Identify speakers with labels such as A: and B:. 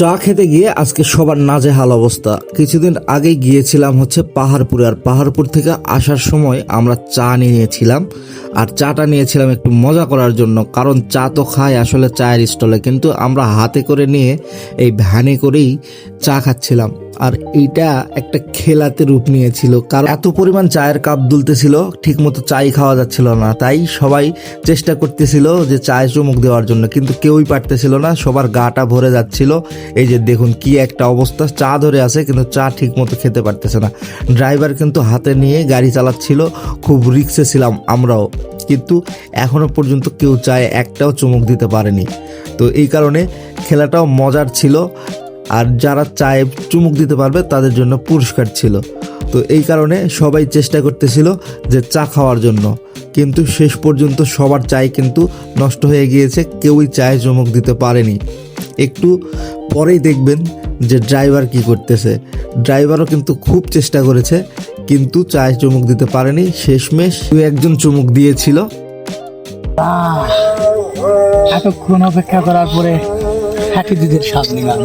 A: চা খেতে গিয়ে আজকে সবার নাজেহাল অবস্থা। কিছুদিন আগে গিয়েছিলাম হচ্ছে পাহাড়পুরে, আর পাহাড়পুর থেকে আসার সময় আমরা চা নিয়েছিলাম। আর চাটা নিয়েছিলাম একটু মজা করার জন্য, কারণ চা তো খায় আসলে চায়ের স্টলে, কিন্তু আমরা হাতে করে নিয়ে এই ভ্যানে করেই চা খাচ্ছিলাম। আর এইটা একটা খেলাতে রূপ নিয়েছিল। কারণ এত পরিমাণ চায়ের কাপ দুলতেছিল ঠিক মতো চাই খাওয়া যাচ্ছিল না। তাই সবাই চেষ্টা করতেছিল যে চায় চুমুক দেওয়ার জন্য, কিন্তু কেউই পারতেছিল না। সবার গাটা ভরে যাচ্ছিল। এই যে দেখুন কি একটা অবস্থা, চা ধরে আছে, কিন্তু চা ঠিক মতো খেতে পারতেছে না। ড্রাইভার কিন্তু হাতে নিয়ে গাড়ি চালাচ্ছিল, খুব রিক্সে ছিলাম আমরাও। কিন্তু এখনও পর্যন্ত কেউ চায় একটাও চুমুক দিতে পারেনি। তো এই কারণে খেলাটাও মজার ছিল। আর যারা চায়ে চুমুক দিতে পারবে, তাদের জন্য পুরস্কার ছিল। তো এই কারণে সবাই চেষ্টা করতেছিল যে চা খাওয়ার জন্য। কিন্তু শেষ পর্যন্ত সবার চাই কিন্তু নষ্ট হয়ে গিয়েছে, কেউই চায়ে চুমুক দিতে পারেনি। একটু পরেই দেখবেন যে ড্রাইভার কি করতেছে। ড্রাইভারও কিন্তু খুব চেষ্টা করেছে, কিন্তু চায়ে চুমুক দিতে পারেনি। শেষমেশ দু একজন চুমুক দিয়েছিল।
B: এতক্ষণ অপেক্ষা করার পরে হ্যাপি দুধের স্বাদ নিলাম।